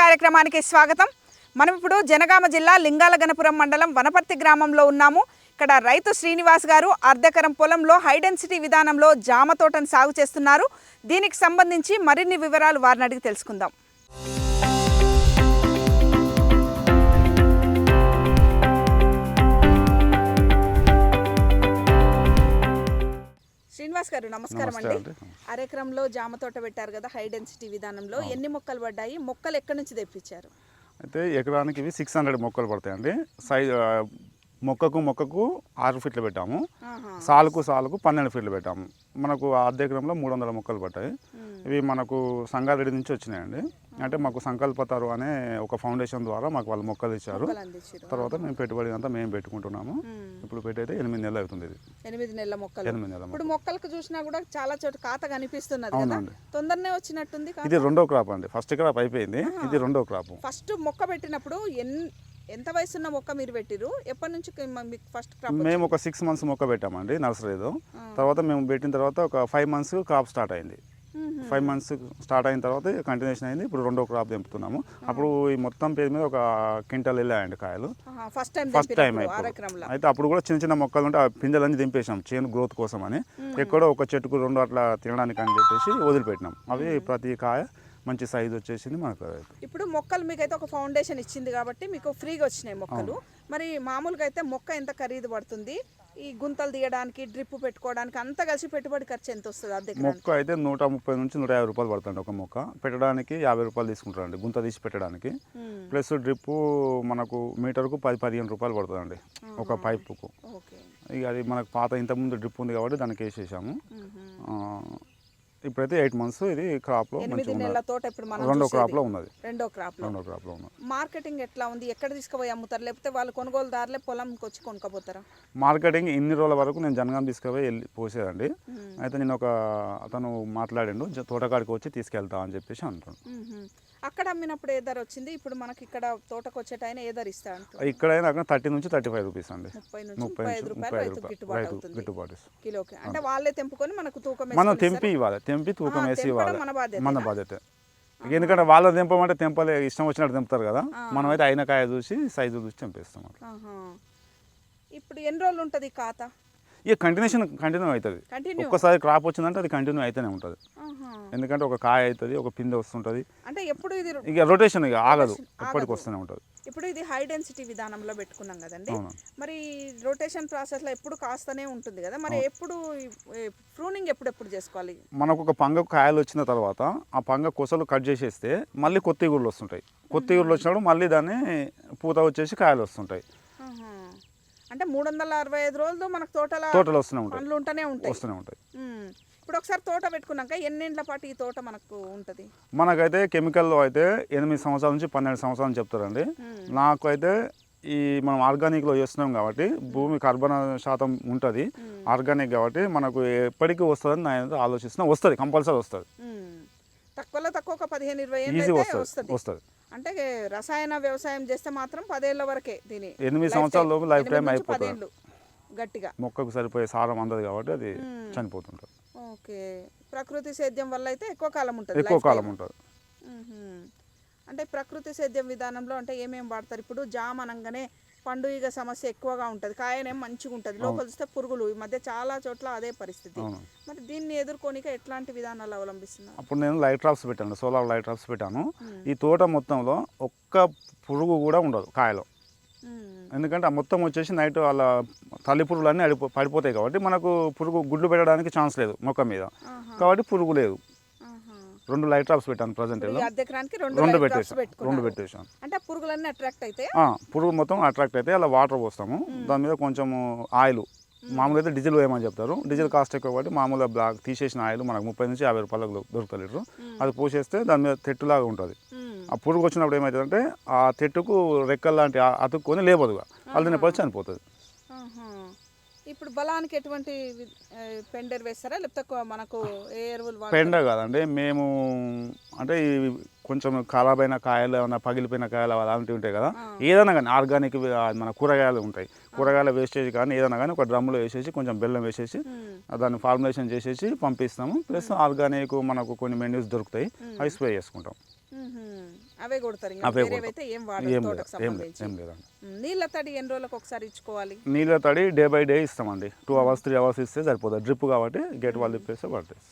కార్యక్రమానికి స్వాగతం. మనం ఇప్పుడు జనగామ జిల్లా లింగాల గణపురం మండలం వనపర్తి గ్రామంలో ఉన్నాము. ఇక్కడ రైతు శ్రీనివాస్ గారు అర్ధెకరం పొలంలో హైడెన్సిటీ విధానంలో జామ తోటను సాగు చేస్తున్నారు. దీనికి సంబంధించి మరిన్ని వివరాలు వారిని అడిగి తెలుసుకుందాం. శ్రీనివాస్ గారు నమస్కారం అండి. అరెకరంలో జామ తోట పెట్టారు కదా హై డెన్సిటీ విధానంలో. ఎన్ని మొక్కలు పడ్డాయి? మొక్కలు ఎక్కడి నుంచి తెప్పించారు? అయితే ఎకరానికి ఇవి సిక్స్ హండ్రెడ్ మొక్కలు పడతాయండి. సైజ్ మొక్కకు మొక్కకు ఆరు ఫీట్లు పెట్టాము. సాలుకు సాలుకు పన్నెండు ఫీట్లు పెట్టాము. మనకు అర్ధ ఎకరంలో మూడు వందల మొక్కలు పట్టాయి. ఇవి మనకు సంగారెడ్డి నుంచి వచ్చినాయండి. అంటే మాకు సంకల్పతారు అనే ఒక ఫౌండేషన్ ద్వారా మాకు వాళ్ళు మొక్కలు ఇచ్చారు. తర్వాత మేము పెట్టుబడి అంతా మేము పెట్టుకుంటున్నాము. ఇప్పుడు పెట్టయితే ఎనిమిది నెలలు అవుతుంది ఇది. ఎనిమిది నెలల మొక్కలు. ఎనిమిది నెలల ఇప్పుడు మొక్కలకు చూసినా కూడా చాలా చోట కాత కనిపిస్తున్నది అవునండి. తొందరనే వచ్చినట్టుంది ఇది రెండో క్రాప్ అండి. ఫస్ట్ క్రాప్ అయిపోయింది. ఇది రెండో క్రాప్. ఫస్ట్ మొక్క పెట్టినప్పుడు ఎన్ ఎంత వయసున్న మొక్క మీరు పెట్టిరు ఎప్పటి నుంచి మీకు ఫస్ట్ క్రాప్ మేము ఒక సిక్స్ మంత్స్ మొక్క పెట్టామండి నర్సరీలో. తర్వాత మేము పెట్టిన తర్వాత ఒక ఫైవ్ మంత్స్ క్రాప్ స్టార్ట్ అయింది. ఫైవ్ మంత్స్ స్టార్ట్ అయిన తర్వాత కంటిన్యూషన్ అయింది. ఇప్పుడు రెండో క్రాప్ తెంపుతున్నాము. అప్పుడు ఈ మొత్తం పేరు మీద ఒక క్వింటల్ వెళ్ళాయండి కాయలు. ఫస్ట్ టైం ఫస్ట్ టైం అయితే అప్పుడు కూడా చిన్న చిన్న మొక్కలు ఉంటే ఆ పిందెలన్నీ దింపేసాం చేను గ్రోత్ కోసం అని ఎక్కడో ఒక చెట్టుకు రెండు అట్లా తినడానికి అని చెప్పేసి వదిలిపెట్టినాం. అవి ప్రతి కాయ మంచి సైజు వచ్చేసింది మనకు ఇప్పుడు మొక్కలు మీకైతే ఒక ఫౌండేషన్ ఇచ్చింది కాబట్టి మీకు ఫ్రీగా వచ్చినాయి మొక్కలు. మరి మామూలుగా అయితే మొక్క ఎంత ఖరీదు పడుతుంది? ఈ గుంతలు తీయడానికి డ్రిప్ పెట్టుకోవడానికి అంతా కలిసి పెట్టుబడి ఖర్చు ఎంత వస్తుంది అద్దె మొక్క అయితే నూట ముప్పై నుంచి నూట యాభై రూపాయలు పడుతుంది ఒక మొక్క. పెట్టడానికి యాభై రూపాయలు తీసుకుంటారండి గుంత తీసి పెట్టడానికి. ప్లస్ డ్రిప్ మనకు మీటర్కు పది పదిహేను రూపాయలు పడుతుందండి ఒక పైపుకు ఓకే. ఇక అది మనకు పాత ఇంతకుముందు డ్రిప్ ఉంది కాబట్టి దానికి వేసేసాము. ఇప్పుడైతే ఎయిట్ మంత్స్ ఇది ఇప్పుడు మనం రెండో చూసేది. క్రాప్లో ఉన్నది. రెండో క్రాప్లో రెండో క్రాప్లో ఉన్నది. మార్కెటింగ్ ఎట్లా ఉంది? ఎక్కడ తీసుకుపోయి అమ్ముతారు? లేకపోతే వాళ్ళు కొనుగోలుదారులే పొలంకి వచ్చి కొనుక్కపోతారా? మార్కెటింగ్ ఇన్ని రోజుల వరకు నేను జనగాం తీసుకుపోయి వెళ్ళి పోసేదండి. అయితే నేను ఒక అతను మాట్లాడిండు తోటకాడికి వచ్చి తీసుకెళ్తా అని చెప్పేసి అంటాను మ్మ్. అక్కడ అమ్మినప్పుడు ఏ ధర వచ్చింది? ఇప్పుడు మనకి ఇక్కడ తోటకు వచ్చేటైనా ఏ ధర ఇస్తా అంటారు ఇక్కడైనా అక్కడ థర్టీ నుంచి థర్టీ ఫైవ్ రూపీస్ అండి. ముప్పై నుంచి ముప్పై ఐదు రూపాయలు రైతు గిట్టుబాటు అవుతుంది. కిలోకి. అంటే వాళ్ళే తెంపుకొని మనకు తూకం మనం తెంపి ఇవ్వాలి. తెంపి తూకం వేసి ఇవ్వాలి. మన బాధ్యతేనా? మన బాధ్యత. ఎందుకంటే వాళ్ళ తెంపమంటే తెంపలే ఇష్టం వచ్చినట్టు తెంపుతారు కదా. మనమైతే అయిన కాయ చూసి సైజు చూసి తెంపేస్తాం. ఇప్పుడు ఎన్ని రోజులు ఉంటుంది ఖాతా? ఇక కంటిన్యూషన్ కంటిన్యూ అవుతుంది. ఒక్కసారి క్రాప్ వచ్చిందంటే అది కంటిన్యూ అయితేనే ఉంటుంది. ఎందుకంటే ఒక కాయ అవుతుంది ఒక పిందె వస్తుంటుంది. అంటే ఎప్పుడు ఇది ఇక రొటేషన్ ఇక ఆగదు ఎప్పటికి. వస్తూనే ఉంటుంది. ఇప్పుడు ఇది హై డెన్సిటీ విధానంలో పెట్టుకున్నాం కదండి. మరి రొటేషన్ ప్రాసెస్లో ఎప్పుడు కాస్తనే ఉంటుంది కదా. మరి ఎప్పుడు ప్రూనింగ్ ఎప్పుడెప్పుడు చేసుకోవాలి? మనకు ఒక పంగ కాయలు వచ్చిన తర్వాత ఆ పంగ కొసలు కట్ చేసేస్తే మళ్ళీ కొత్త ఇగుళ్ళు వస్తుంటాయి. కొత్త ఇగుళ్ళు వచ్చినప్పుడు మళ్ళీ దాన్ని పూత వచ్చేసి కాయలు వస్తుంటాయి. అంటే మూడు వందల అరవై ఐదు రోజులు మనకు తోటల తోటలు వస్తూనే ఉంటాయి. పండ్లు ఉంటూనే ఉంటాయి. వస్తూనే ఉంటాయి. ఇప్పుడు ఒకసారి తోట పెట్టుకున్నాక ఎన్నేండ్ల పాటు ఈ తోట మనకు ఉంటుంది? మనకైతే కెమికల్లో అయితే ఎనిమిది సంవత్సరాల నుంచి పన్నెండు సంవత్సరాలు చెప్తారండి. నాకు అయితే ఈ మనం ఆర్గానిక్లో చేస్తున్నాం కాబట్టి భూమి కర్బన శాతం ఉంటుంది. ఆర్గానిక్ కాబట్టి మనకు ఎప్పటికీ వస్తుందని నేను ఆలోచిస్తున్నా. వస్తుంది కంపల్సరీ వస్తుంది. తక్కువలో తక్కువ ఒక పదిహేను ఇరవై ఏళ్ళు వస్తుంది వస్తుంది అంటే రసాయన వ్యవసాయం చేస్తే మాత్రం పదేళ్ళ వరకే దీని ఎనిమిది సంవత్సరాల. లోపు లైఫ్ టైం అయిపోతుంది గట్టిగా మొక్కకు సరిపోయే సారం అందదు కాబట్టి అది మ్మ్. చనిపోతుంటుంది ఓకే ప్రకృతి సేద్యం వల్ల అయితే ఎక్కువ కాలం ఉంటుంది ఎక్కువ కాలం. ఉంటుంది. అంటే ప్రకృతి సేద్యం విధానంలో అంటే ఏమేమి వాడతారు ఇప్పుడు జామ్ అనగానే పండుగ సమస్య ఎక్కువగా ఉంటుంది కాయనేం మంచిగా ఉంటుంది. లోపల చూస్తే పురుగులు ఈ మధ్య చాలా చోట్ల అదే పరిస్థితి. మరి దీన్ని ఎదుర్కోనిక ఎట్లాంటి విధానాలు అవలంబిస్తున్నారు? అప్పుడు నేను లైట్ డ్రాప్స్ పెట్టాను సోలార్ లైట్ డ్రాప్స్ పెట్టాను. ఈ తోట మొత్తంలో ఒక్క పురుగు కూడా ఉండదు కాయలో. ఎందుకంటే ఆ మొత్తం వచ్చేసి నైట్ వాళ్ళ తల్లి పురుగులు అన్నీ అడిపో పడిపోతాయి కాబట్టి మనకు పురుగు గుడ్లు పెట్టడానికి ఛాన్స్ లేదు మొక్క మీద. కాబట్టి పురుగు లేదు. రెండు లైట్ డ్రాప్స్ పెట్టాను ప్రజెంట్ రెండు పెట్టేసాను రెండు. పెట్టేసాను అంటే పురుగులన్నీ అట్రాక్ట్ అయితే? పురుగు మొత్తం అట్రాక్ట్ అయితే అలా వాటర్ పోస్తాము. దాని మీద కొంచెము ఆయిల్ మామూలుగా అయితే డీజిల్ వేయమని చెప్తారు. డీజిల్ కాస్ట్ ఎక్కువ కాబట్టి మామూలుగా బ్లాక్ తీసేసిన ఆయిల్ మనకు ముప్పై నుంచి యాభై రూపాయలకు దొరుకుతుంది లీటరు అది పోసేస్తే దాని మీద తెట్టులాగా ఉంటుంది. ఆ పురుగు వచ్చినప్పుడు ఏమవుతుందంటే ఆ తెట్టుకు రెక్కలు లాంటి ఆ- అతుక్కొని లేవదుగా అది తినేపడి చనిపోతుంది. ఆహా. ఇప్పుడు బలానికి ఎటువంటి పెండర్ వేస్తారా? లేకపోతే మనకు ఏ ఎరువులు? పెండ కాదండి మేము అంటే కొంచెం ఖరాబ్ అయిన కాయలు ఏమైనా పగిలిపోయిన కాయలు అలాంటివి ఉంటాయి కదా. ఏదైనా కానీ ఆర్గానిక్ మన కూరగాయలు ఉంటాయి. కూరగాయల వేస్టేజ్ కానీ ఏదైనా కానీ ఒక డ్రమ్లో వేసేసి కొంచెం బెల్లం వేసేసి. దాన్ని ఫార్ములేషన్ చేసేసి పంపిస్తాము. ప్లస్ ఆర్గానిక్ మనకు కొన్ని మెన్యూస్ దొరుకుతాయి. అవి స్ప్రే చేసుకుంటాం. అవే కొడతారు అవే వేరేవైతే ఏం ఏం వాడరు లేదు తోటకు ఏం లేదు సంబంధించి. ఏం లేదండి. ఉమ్, నీళ్ళ తడి ఎన్ని రోజులకు ఒకసారి ఇచ్చుకోవాలి? నీళ్ళ తడి డే బై డే ఇస్తామండి. టూ అవర్స్ త్రీ అవర్స్ ఇస్తే సరిపోతుంది. డ్రిప్ కాబట్టి గేట్ వాళ్ళు తిప్పేస్తే పడుతుంది.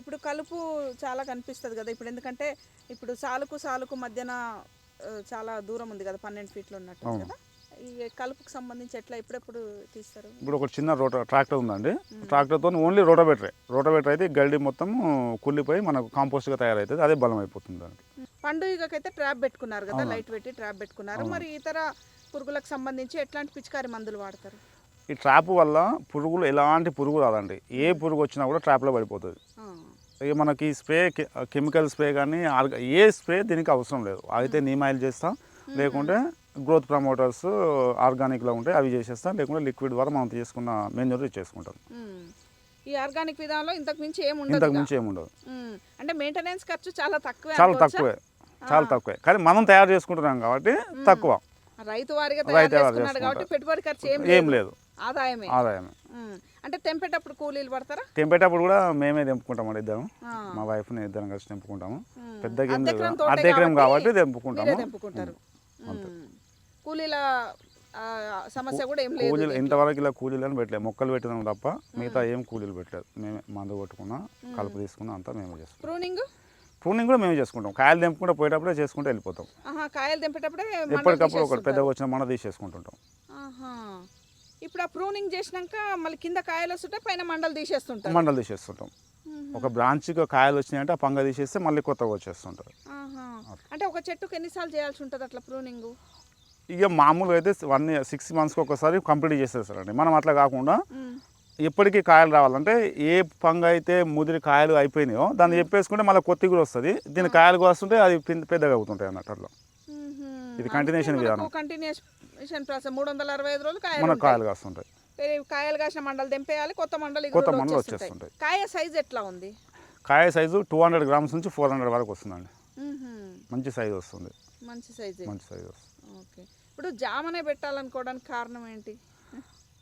ఇప్పుడు కలుపు చాలా కనిపిస్తుంది కదా. ఇప్పుడు ఎందుకంటే ఇప్పుడు సాలుకు సాలుకు మధ్యన చాలా దూరం ఉంది కదా పన్నెండు ఫీట్లు ఉన్నట్టు. కదా. కలుపుకు సంబంధించి ఎట్లా ఎప్పుడెప్పుడు తీస్తారు? ఇప్పుడు ఒక చిన్న రోట ట్రాక్టర్ ఉందండి. ట్రాక్టర్తో ఓన్లీ రోటోబెటరే రోటోబెటర్ అయితే గడ్డి మొత్తం కుళ్ళిపోయి మనకు కాంపోస్ట్గా తయారవుతుంది అదే బలం అయిపోతుంది దానికి పండుగకైతే ట్రాప్ పెట్టుకున్నారు కదా. లైట్ పెట్టి ట్రాప్ పెట్టుకున్నారు. మరి ఇతర పురుగులకు సంబంధించి ఎట్లాంటి పిచికారి మందులు వాడతారు? ఈ ట్రాప్ వల్ల పురుగులు ఎలాంటి పురుగు రాదండి. ఏ పురుగు వచ్చినా కూడా ట్రాప్లో పడిపోతుంది. ఇక మనకి స్ప్రే కెమికల్ స్ప్రే కానీ ఏ స్ప్రే దీనికి అవసరం లేదు. అయితే నీమ్ ఆయిల్ చేస్తాం లేకుంటే గ్రోత్ ప్రమోటర్స్ ఆర్గానిక్లో ఉంటే అవి చేసేస్తాం లేకుంటే లిక్విడ్ ద్వారా మనం తీసుకున్న మెన్యూర్ చేసుకుంటాం. ఈ ఆర్గానిక్ విధానంలో ఇంతకు మించి ఉండదు ఇంతకు. మించి ఏముండదు. అంటే మెయింటెనెన్స్ ఖర్చు చాలా తక్కువే చాలా? తక్కువే చాలా తక్కువే. కానీ మనం తయారు చేసుకుంటున్నాం కాబట్టి తక్కువ. రైతు వారిగా తయారు చేసుకున్నాడు. కాబట్టి పెట్టుబడి ఖర్చు ఏం ఏం లేదు. ఆదాయమే. ఆదాయమే. అంటే తెంపేటప్పుడు కూలీలు పడతారా? తెంపేటప్పుడు కూడా మేమే తెంపుకుంటాం ఇద్దరం. ఆ. మా వైఫ్ని ఇద్దరం కలిసి తెంపుకుంటాము. లేదు ఎకరం కాబట్టి తెంపుకుంటాము. తెంపుకుంటారు. కూలీల సమస్య కూడా ఏం లేదు కూలీలు ఇంతవరకు ఇలా కూలీలను పెట్టలేదు. మొక్కలు పెట్టినాం తప్ప మిగతా ఏం కూలీలు పెట్టలేదు. మేమే మందు కొట్టుకున్నా కలుపు తీసుకున్నా అంతా మేమే చేసుకుంటాం ప్రూనింగ్? ప్రూనింగ్ కూడా మేమే చేసుకుంటాం. కాయలు తెంపుకుంటే పోయేటప్పుడే చేసుకుంటే వెళ్ళిపోతాం. కాయలు తెంపేటప్పుడే ఎప్పటికప్పుడు ఒకటి. పెద్దగా వచ్చిన మన తీసేసుకుంటుంటాం. ఇప్పుడు ఆ ప్రూనింగ్ చేసినాక మళ్ళీ కింద కాయలు వస్తుంటే పైన మండలు తీసేస్తుంటారు. మండలు తీసేస్తుంటాం. ఒక బ్రాంచ్కి కాయలు వచ్చినాయంటే ఆ పంగ తీసేస్తే మళ్ళీ కొత్తగా వచ్చేస్తుంటారు. అంటే ఒక చెట్టుకు ఎన్నిసార్లు చేయాల్సి ఉంటుంది అట్లా ప్రూనింగ్? ఇక మామూలుగా అయితే వన్ ఇయర్ సిక్స్ మంత్స్కి ఒకసారి కంప్లీట్ చేసేస్తారండి మనం అట్లా కాకుండా ఎప్పటికీ కాయలు రావాలంటే ఏ పంగ అయితే ముదిరి కాయలు అయిపోయినాయో దాన్ని చెప్పేసుకుంటే మళ్ళీ కొత్త కూడా వస్తుంది. దీని కాయలు వస్తుంటే అది పెద్దగా అవుతుంటాయి అన్నట్టు అట్లా. ఇది విధానం. కంటిన్యూషన్ ప్రాసెస్ మూడు వందల అరవై ఐదు రోజులు కాయలు మనకు. కాయలు కాస్తుంటాయి. కాయలు కాసిన మండలు తెంపేయాలి కొత్త మండలు కొత్త మండలు వచ్చేస్తుంటాయి. కాయ సైజ్ ఎట్లా ఉంది? కాయ సైజు టూ హండ్రెడ్ గ్రామ్స్ నుంచి ఫోర్ హండ్రెడ్ వరకు వస్తుందండి. మంచి సైజు వస్తుంది. మంచి సైజే మంచి సైజు వస్తుంది. ఓకే. ఇప్పుడు జామనే పెట్టాలనుకోవడానికి కారణం ఏంటి?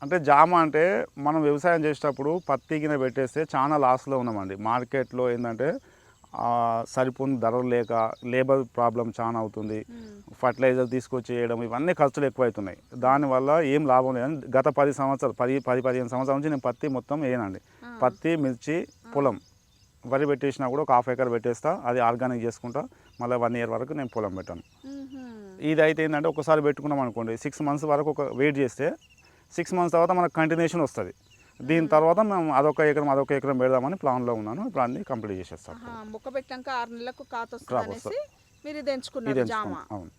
అంటే జామ అంటే మనం వ్యవసాయం చేసేటప్పుడు పత్తి గిన్నె పెట్టేస్తే చాలా లాస్లో ఉన్నామండి. మార్కెట్లో ఏంటంటే సరిపోని ధరలు లేక లేబర్ ప్రాబ్లం చాలా అవుతుంది. ఫర్టిలైజర్ తీసుకొచ్చి వేయడం ఇవన్నీ ఖర్చులు ఎక్కువ అవుతున్నాయి దానివల్ల ఏం లాభం లేదని గత పది సంవత్సరాలు పది పది పదిహేను సంవత్సరాల నుంచి నేను పత్తి మొత్తం వేయనండి. పత్తి మిర్చి పొలం. వరి పెట్టేసినా కూడా ఒక హాఫ్ ఎకర్ పెట్టేస్తా అది ఆర్గానిక్ చేసుకుంటా మళ్ళీ వన్ ఇయర్ వరకు నేను పొలం పెట్టాను. ఇది అయితే ఏంటంటే ఒకసారి పెట్టుకున్నాం అనుకోండి సిక్స్ మంత్స్ వరకు ఒక వెయిట్ చేస్తే సిక్స్ మంత్స్ తర్వాత మనకు కంటిన్యూషన్ వస్తుంది. దీని తర్వాత మేము అదొక ఎకరం అదొక ఎకరం పెడదామని ప్లాన్లో ఉన్నాను. ఇప్పుడు అన్ని కంప్లీట్ చేసేస్తాం మొక్క పెట్టాక ఆరు నెలలకు కాత మీరు ఇది ఎంచుకున్నారు జామ. అవును.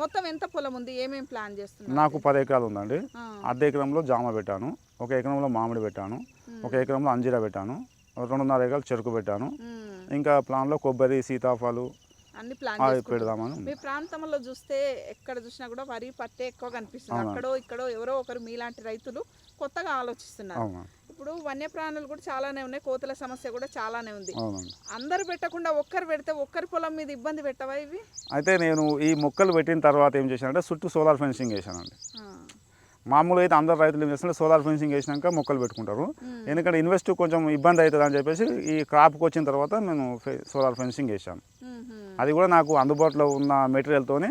మొత్తం ఎంత పొలం ఉంది ఏమేం ప్లాన్ చేస్తున్నారు? నాకు పది ఎకరాలు ఉందండి. అర్ధ ఎకరంలో జామ పెట్టాను ఒక ఎకరంలో మామిడి పెట్టాను ఒక ఎకరంలో అంజీరా పెట్టాను రెండున్నర ఎకరాలు చెరుకు పెట్టాను. ఇంకా ప్లాన్లో కొబ్బరి సీతాఫలు అన్ని ప్లాన్ పెడదామని. మీ ప్రాంతంలో చూస్తే ఎక్కడ చూసినా కూడా వరి పత్తే ఎక్కువ కనిపిస్తుంది. అక్కడో ఇక్కడో ఎవరో ఒకరు మీలాంటి రైతులు కొత్తగా ఆలోచిస్తున్నారు. ఇప్పుడు వన్యప్రాణులు కూడా చాలానే ఉన్నాయి. కోతుల సమస్య కూడా చాలానే ఉంది. అందరు పెట్టకుండా ఒక్కరు పెడితే ఒక్కరి పొలం మీద ఇబ్బంది పెట్టవా ఇవి? అయితే నేను ఈ మొక్కలు పెట్టిన తర్వాత ఏం చేశానంటే చుట్టూ సోలార్ ఫెన్సింగ్ ఆ. మామూలుగా అయితే అందరు రైతులు ఏం చేస్తుంటే సోలార్ ఫెన్సింగ్ వేసినాక మొక్కలు పెట్టుకుంటారు. ఎందుకంటే ఇన్వెస్ట్ కొంచెం ఇబ్బంది అవుతుంది అని చెప్పేసి ఈ క్రాప్కి వచ్చిన తర్వాత నేను సోలార్ ఫెన్సింగ్ వేసాను. అది కూడా నాకు అందుబాటులో ఉన్న మెటీరియల్తోనే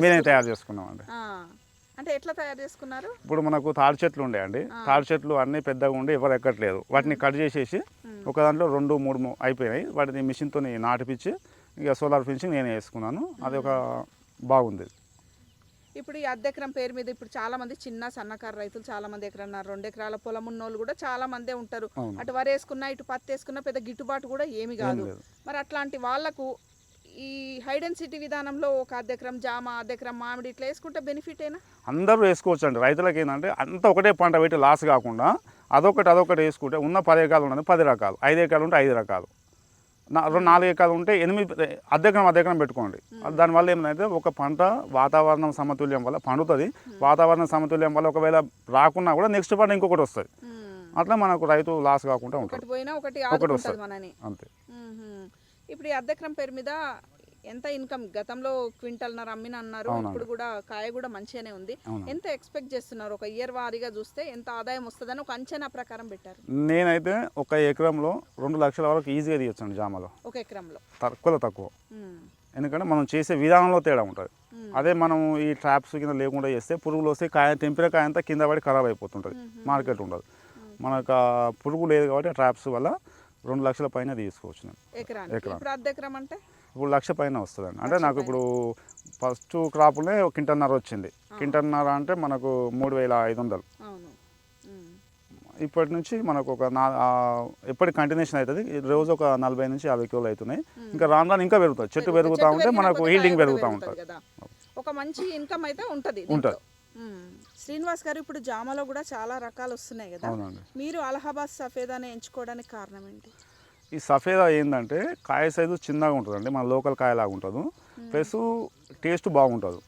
మేమే. తయారు చేసుకున్నామండి. ఆ. అంటే ఎట్లా తయారు చేసుకున్నారు? ఇప్పుడు మనకు తాడి చెట్లు ఉండేయండి. తాడి చెట్లు అన్నీ పెద్దగా ఉండి ఎవరు ఎక్కట్లేదు. వాటిని కట్ చేసేసి ఒక దాంట్లో రెండు మూడు అయిపోయినాయి. వాటిని మిషన్తో నాటిపించి ఇక సోలార్ ఫెన్సింగ్ నేనే వేసుకున్నాను. అది ఒక బాగుంది. ఇప్పుడు ఈ అర్ధ ఎకరం పేరు మీద ఇప్పుడు చాలా మంది చిన్న సన్నకారు రైతులు చాలా మంది ఎకరన్నారు రెండు ఎకరాల పొలం ఉన్నోళ్ళు కూడా చాలా మందే ఉంటారు. అటు వరి వేసుకున్నా ఇటు పత్తి వేసుకున్నా పెద్ద గిట్టుబాటు కూడా ఏమి కాదు. మరి అట్లాంటి వాళ్ళకు ఈ హైడెన్సిటీ విధానంలో ఒక అర్ధ ఎకరం జామ అర్ధ ఎకరం మామిడి ఇట్లా వేసుకుంటే బెనిఫిట్ అయినా అందరూ వేసుకోవచ్చు అండి రైతులకు ఏంటంటే అంత ఒకటే పంట పెట్టి లాస్ కాకుండా అదొకటి అదొకటి వేసుకుంటే ఉన్న పది ఎకరాలు ఉన్నది పది రకాలు. ఐదు ఎకరాలు ఉంటే ఐదు రకాలు. రెండు నాలుగు ఎకరాలు ఉంటే ఎనిమిది అద్దెకరం అద్దెకరం పెట్టుకోండి. దానివల్ల ఏమైందంటే ఒక పంట వాతావరణం సమతుల్యం వల్ల పండుతుంది. వాతావరణ సమతుల్యం వల్ల ఒకవేళ రాకున్నా కూడా నెక్స్ట్ పంట ఇంకొకటి వస్తుంది. అట్లా మనకు రైతు లాస్ కాకుండా ఉంటాడు. ఒకటి వస్తుంది. అంతే. ఇప్పుడు ఈ అర్ధ ఎకరం పేరు మీద ఎంత ఇన్కమ్? గతంలో క్వింటల్నర అమ్మిన అన్నారు. ఇప్పుడు కూడా కాయ కూడా మంచిగానే ఉంది. ఎంత ఎక్స్పెక్ట్ చేస్తున్నారు? ఒక ఇయర్ వారీగా చూస్తే ఎంత ఆదాయం వస్తుందని ఒక అంచనా ప్రకారం పెట్టారు. నేనైతే ఒక ఎకరంలో రెండు లక్షల వరకు ఈజీగా తీయొచ్చండి జామలో. ఒక ఎకరంలో. తక్కువలో తక్కువ. ఎందుకంటే మనం చేసే విధానంలో తేడా ఉంటుంది. అదే మనం ఈ ట్రాప్స్ కింద లేకుండా చేస్తే పురుగులు వస్తే కాయ తెంపిన కాయ అంతా కింద పడి ఖరాబ్ అయిపోతుంటుంది. మార్కెట్ ఉండదు. మనకు పురుగు లేదు కాబట్టి ట్రాప్స్ వల్ల రెండు లక్షల పైన తీసుకోవచ్చు ఎకరానికి. ఎకరం అంటే? ఇప్పుడు లక్ష పైన వస్తుందండి. అంటే నాకు ఇప్పుడు ఫస్ట్ క్రాప్లే ఒక కింటన్నర వచ్చింది. కింటన్నర అంటే మనకు మూడు వేల ఐదు వందలు. ఇప్పటి నుంచి మనకు ఒక నా ఎప్పటి కంటిన్యూషన్ అవుతుంది. రోజు ఒక నలభై నుంచి యాభై కిలోలు అవుతున్నాయి. ఇంకా రాను రాను ఇంకా పెరుగుతుంది. చెట్టు పెరుగుతూ ఉంటే మనకు హీల్డింగ్ పెరుగుతూ ఉంటుంది. ఒక మంచి ఇన్కమ్ అయితే ఉంటది ఉంటది. శ్రీనివాస్ గారు ఇప్పుడు జామలో కూడా చాలా రకాలు వస్తున్నాయి కదా. మీరు అలహాబాద్ సఫేదాని ఎంచుకోవడానికి కారణం ఏంటి? ఈ సఫేదా ఏంటంటే కాయ సైజు చిన్నగా ఉంటుందండి మన లోకల్ కాయలాగా ఉంటుంది. ప్లస్ టేస్ట్ బాగుంటుంది.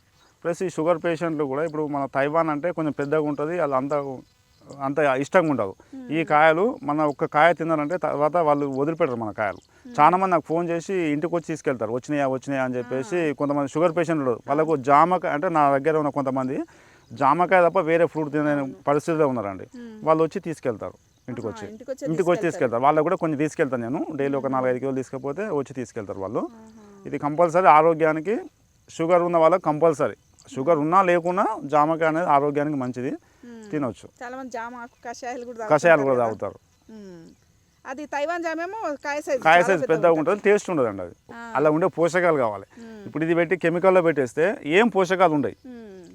ప్లస్ ఈ షుగర్ పేషెంట్లు కూడా ఇప్పుడు మన తైవాన్ అంటే కొంచెం పెద్దగా ఉంటుంది వాళ్ళు అంత అంత ఇష్టంగా ఉండదు. ఈ కాయలు మన ఒక్క కాయ తిన్నారంటే తర్వాత వాళ్ళు వదిలిపెట్టరు మన కాయలు. చాలా మంది నాకు ఫోన్ చేసి ఇంటికి వచ్చి తీసుకెళ్తారు వచ్చినాయా వచ్చినాయా? అని చెప్పేసి కొంతమంది షుగర్ పేషెంట్లు వాళ్ళకు జామకాయ అంటే నా దగ్గర ఉన్న కొంతమంది జామకాయ తప్ప వేరే ఫ్రూట్ తినే పరిస్థితిలో ఉన్నారండి. వాళ్ళు వచ్చి తీసుకెళ్తారు. ఇంటికి వచ్చి ఇంటికి వచ్చి తీసుకెళ్తారు. వాళ్ళకు కూడా కొంచెం తీసుకెళ్తాను నేను. డైలీ ఒక నాలుగైదు కిలోలు తీసుకపోతే వచ్చి తీసుకెళ్తారు వాళ్ళు. ఇది కంపల్సరీ ఆరోగ్యానికి షుగర్ ఉన్న వాళ్ళకి కంపల్సరీ. షుగర్ ఉన్నా లేకున్నా జామకాయ అనేది ఆరోగ్యానికి మంచిది. తినొచ్చు. చాలా మంది జామ కషాయాలు కూడా కషాయాలు కూడా తాగుతారు. అది తైవాన్ జామేమో కాయ సైజ్ కాయ సైజ్ పెద్దగా ఉంటుంది టేస్ట్ ఉండదు అండి అది. అలా ఉండే పోషకాలు కావాలి. ఇప్పుడు ఇది పెట్టి కెమికల్లో పెట్టేస్తే ఏం పోషకాలు ఉండవు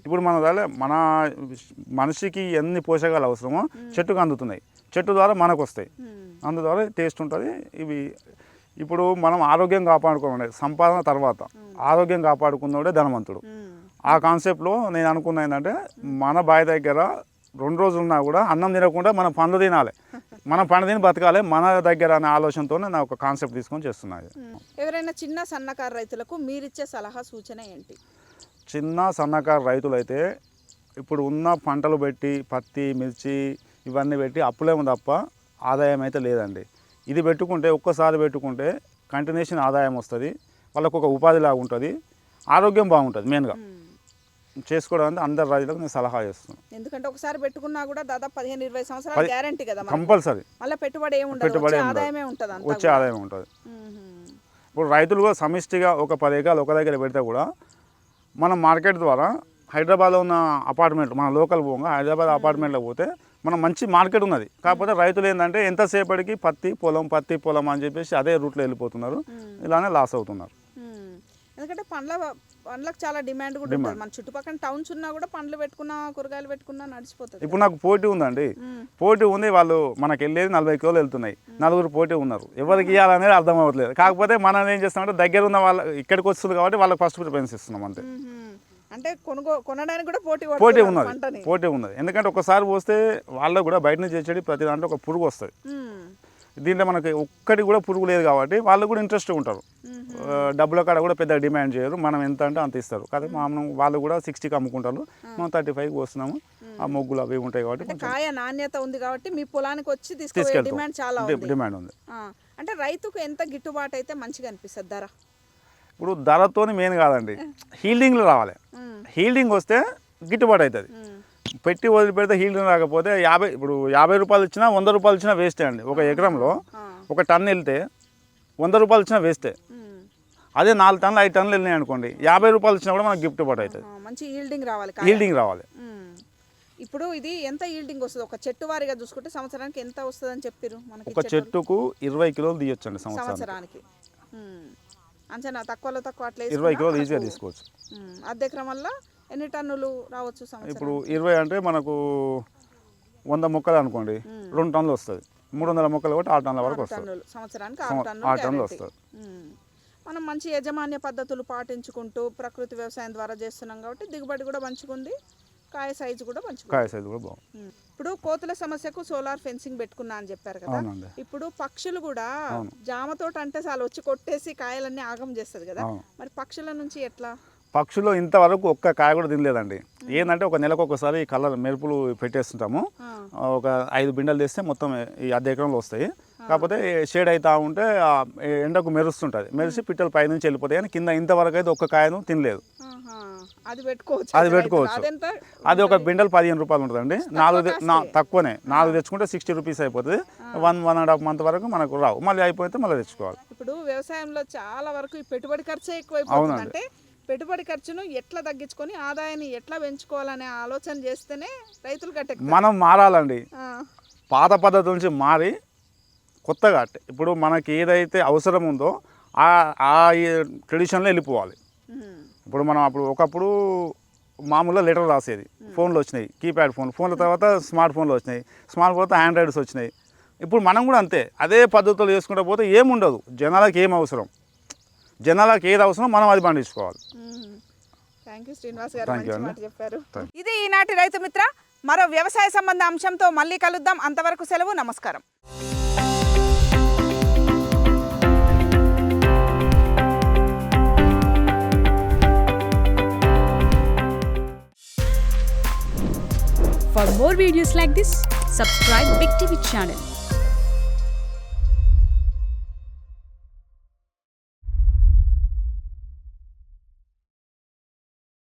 ఇప్పుడు మన మన మనిషికి ఎన్ని పోషకాలు అవసరమో చెట్టుకు అందుతున్నాయి. చెట్టు ద్వారా మనకు వస్తాయి అందు ద్వారా టేస్ట్ ఉంటుంది. ఇవి ఇప్పుడు మనం ఆరోగ్యం కాపాడుకోవాలి సంపాదన తర్వాత ఆరోగ్యం కాపాడుకున్నోడే ధనవంతుడు. ఆ కాన్సెప్ట్లో నేను అనుకున్న ఏంటంటే మన బావి దగ్గర రెండు రోజులు ఉన్నా కూడా అన్నం తినకుండా మనం పండ్లు తినాలి. మనం పండు తిని బతకాలి మన దగ్గర అనే ఆలోచనతో నేను ఒక కాన్సెప్ట్ తీసుకొని చేస్తున్నాను ఎవరైనా చిన్న సన్నకారు రైతులకు మీరిచ్చే సలహా సూచన ఏంటి? చిన్న సన్నకారు రైతులైతే ఇప్పుడు ఉన్న పంటలు పెట్టి పత్తి మిర్చి ఇవన్నీ పెట్టి అప్పులేమో తప్ప ఆదాయం అయితే లేదండి. ఇది పెట్టుకుంటే ఒక్కసారి పెట్టుకుంటే కంటిన్యూషన్ ఆదాయం వస్తుంది. వాళ్ళకు ఒక ఉపాధిలాగా ఉంటుంది. ఆరోగ్యం బాగుంటుంది మెయిన్గా. చేసుకోవడానికి అందరు రైతులకు నేను సలహా చేస్తున్నాను ఎందుకంటే ఒకసారి పెట్టుకున్నా కూడా దాదాపు పదిహేను ఇరవై సంవత్సరాల గ్యారంటీ కదా. కంపల్సరీ. మళ్ళీ పెట్టుబడి ఏమి ఉండదు పెట్టుబడి. ఆదాయమే ఉంటుంది వచ్చే. ఆదాయం ఉంటుంది. ఇప్పుడు రైతులు కూడా సమిష్టిగా ఒక పది ఎకరాలు ఒక దగ్గర పెడితే కూడా మనం మార్కెట్ ద్వారా హైదరాబాద్లో ఉన్న అపార్ట్మెంట్ మన లోకల్ పోగా హైదరాబాద్ అపార్ట్మెంట్లో పోతే మనం మంచి మార్కెట్ ఉన్నది. కాకపోతే రైతులు ఏంటంటే ఎంతసేపటికి పత్తి పొలం పత్తి పొలం అని చెప్పేసి అదే రూట్లో వెళ్ళిపోతున్నారు. ఇలానే లాస్ అవుతున్నారు. ఎందుకంటే పండ్ల పండ్లకు చాలా డిమాండ్ కూడా ఉంటుంది. మన చుట్టుపక్కల టౌన్స్ ఉన్నా కూడా పండ్లు పెట్టుకున్నా కూరగాయలు పెట్టుకున్నా నడిచిపోతుంది ఇప్పుడు నాకు పోటీ ఉందండి. పోటీ ఉంది వాళ్ళు మనకి వెళ్ళేది నలభై కిలోలు వెళ్తున్నాయి. నలుగురు పోటీ ఉన్నారు. ఎవరికి ఇవ్వాలనేది అర్థం అవ్వట్లేదు. కాకపోతే మనం ఏం చేస్తామంటే దగ్గర ఉన్న వాళ్ళ ఇక్కడికి వస్తుంది కాబట్టి వాళ్ళకి ఫస్ట్ ప్రిఫరెన్స్ ఇస్తున్నాం అంతే. అంటే కొనుగో కొనడానికి కూడా పోటీ పోటీ ఉన్నది. పోటీ ఉన్నది. ఎందుకంటే ఒకసారి పోస్తే వాళ్ళకు కూడా బయట నుంచి వచ్చేది ప్రతి దాంట్లో ఒక పురుగు వస్తుంది. దీంట్లో మనకి ఒక్కటి కూడా పురుగు లేదు కాబట్టి వాళ్ళు కూడా ఇంట్రెస్ట్ ఉంటారు. డబ్బుల కాడ కూడా పెద్ద డిమాండ్ చేయరు. మనం ఎంత అంటే అంత ఇస్తారు. కానీ మనం వాళ్ళు కూడా సిక్స్టీకి అమ్ముకుంటారు. మనం థర్టీ ఫైవ్కి వస్తున్నాము ఆ మొగ్గులు అవి ఉంటాయి కాబట్టి కాయ నాణ్యత ఉంది కాబట్టి మీ పొలానికి వచ్చి తీసుకెళ్తాం. డిమాండ్ చాలా డిమాండ్ ఉంది. అంటే రైతుకు ఎంత గిట్టుబాటు అయితే మంచిగా అనిపిస్తుంది ధర? ఇప్పుడు ధరతోని మెయిన్ కాదండి. హీల్డింగ్లో రావాలి. హీల్డింగ్ వస్తే గిట్టుబాటు అవుతుంది. పెట్టి వదిలిపెడితే హీల్డింగ్ రాకపోతే యాభై ఇప్పుడు యాభై రూపాయలు ఇచ్చినా వంద రూపాయలు ఇచ్చినా వేస్టే అండి ఒక ఎకరంలో. ఒక టన్ వెళ్తే వంద రూపాయలు ఇచ్చినా వేస్టే. అదే నాలుగు టన్నులు ఐదు టన్నులు వెళ్ళినాయి అనుకోండి యాభై రూపాయలు ఇచ్చినా కూడా మనకు గిఫ్ట్ పాటు అవుతుంది మంచి ఈల్డింగ్ రావాలి. హీల్డింగ్ రావాలి. ఇప్పుడు ఇది ఎంత ఈల్డింగ్ వస్తుంది ఒక చెట్టు వారిగా చూసుకుంటే సంవత్సరానికి ఎంత వస్తుంది అని చెప్పారు ఒక చెట్టుకు ఇరవై కిలోలు తీయొచ్చండి సంవత్సరానికి. అంచనా తక్కువలో తక్కువ అట్లా ఇరవై కిలోలు ఈజీగా తీసుకోవచ్చు. ఎకరం వల్ల ఎన్ని టన్నులు రావచ్చు ఇప్పుడు ఇరవై అంటే మనకు వంద మొక్కలు అనుకోండి రెండు టన్నులు వస్తుంది. మూడు వందల మొక్కలు కాబట్టి ఆరు టన్నుల వరకు వస్తుంది. సంవత్సరానికి ఆరు టన్నులు. వస్తుంది. మనం మంచి యాజమాన్య పద్ధతులు పాటించుకుంటూ ప్రకృతి వ్యవసాయం ద్వారా చేస్తున్నాం కాబట్టి దిగుబడి కూడా మంచిగుంది. కాయ సైజు కూడా మంచిగా కాయ సైజు కూడా బాగుంది. ఇప్పుడు కోతుల సమస్యకు సోలార్ ఫెన్సింగ్ పెట్టుకున్నా అని చెప్పారు కదా. అవునండి. ఇప్పుడు పక్షులు కూడా జామ తోట అంటే చాలు వచ్చి కొట్టేసి కాయలన్నీ ఆగం చేస్తుంది కదా. మరి పక్షుల నుంచి ఎట్లా? పక్షులు ఇంతవరకు ఒక్క కాయ కూడా తినలేదండి. ఏంటంటే ఒక నెలకు ఒకసారి కలర్ మెరుపులు పెట్టేస్తుంటాము. ఒక ఐదు బిండలు తెస్తే మొత్తం ఈ అర్ధ ఎకరంలో వస్తాయి. కాకపోతే షేడ్ అవుతా ఉంటే ఎండకు మెరుస్తుంటుంది. మెరిసి పిట్టలు పైనుంచి వెళ్ళిపోతాయి కానీ కింద ఇంతవరకు అయితే ఒక్క కాయను తినలేదు. అది పెట్టుకోవచ్చు. అది పెట్టుకోవచ్చు. అది ఒక బిండల్ పదిహేను రూపాయలు ఉంటుందండి. నాలుగు తక్కువనే. నాలుగు తెచ్చుకుంటే సిక్స్టీ రూపీస్ అయిపోతుంది. One one and half month వరకు మనకు రావు. మళ్ళీ అయిపోతే మళ్ళీ తెచ్చుకోవాలి. ఇప్పుడు వ్యవసాయంలో చాలా వరకు ఈ పెట్టుబడి ఖర్చే ఎక్కువైపోతుంది. అంటే పెట్టుబడి ఖర్చును ఎట్లా తగ్గించుకొని ఆదాయాన్ని ఎట్లా పెంచుకోవాలనే ఆలోచన చేస్తేనే రైతులు గట్టెక్కుతారు. మనం మారాలండి. పాత పద్ధతి నుంచి మారి కొత్తగా అంటే ఇప్పుడు మనకి ఏదైతే అవసరం ఉందో ఆ ట్రెడిషన్లో వెళ్ళిపోవాలి. ఇప్పుడు మనం అప్పుడు ఒకప్పుడు మామూలుగా లెటర్ రాసేది. ఫోన్లు వచ్చినాయి. Keypad phone. ఫోన్ల తర్వాత స్మార్ట్ ఫోన్లు వచ్చినాయి. స్మార్ట్ ఫోన్ తర్వాత ఆండ్రాయిడ్స్ వచ్చినాయి. ఇప్పుడు మనం కూడా అంతే. అదే పద్ధతులు చేసుకుంటూ పోతే ఏముండదు. జనాలకు ఏం అవసరం? జనాలకు ఏది అవసరం మనం అది పండించుకోవాలి. థ్యాంక్ యూ శ్రీనివాస్ గారు చెప్పారు. ఇది ఈనాటి రైతు మిత్ర మరో వ్యవసాయ సంబంధ అంశంతో మళ్ళీ కలుద్దాం. అంతవరకు సెలవు నమస్కారం. For more videos like this, subscribe Big TV channel.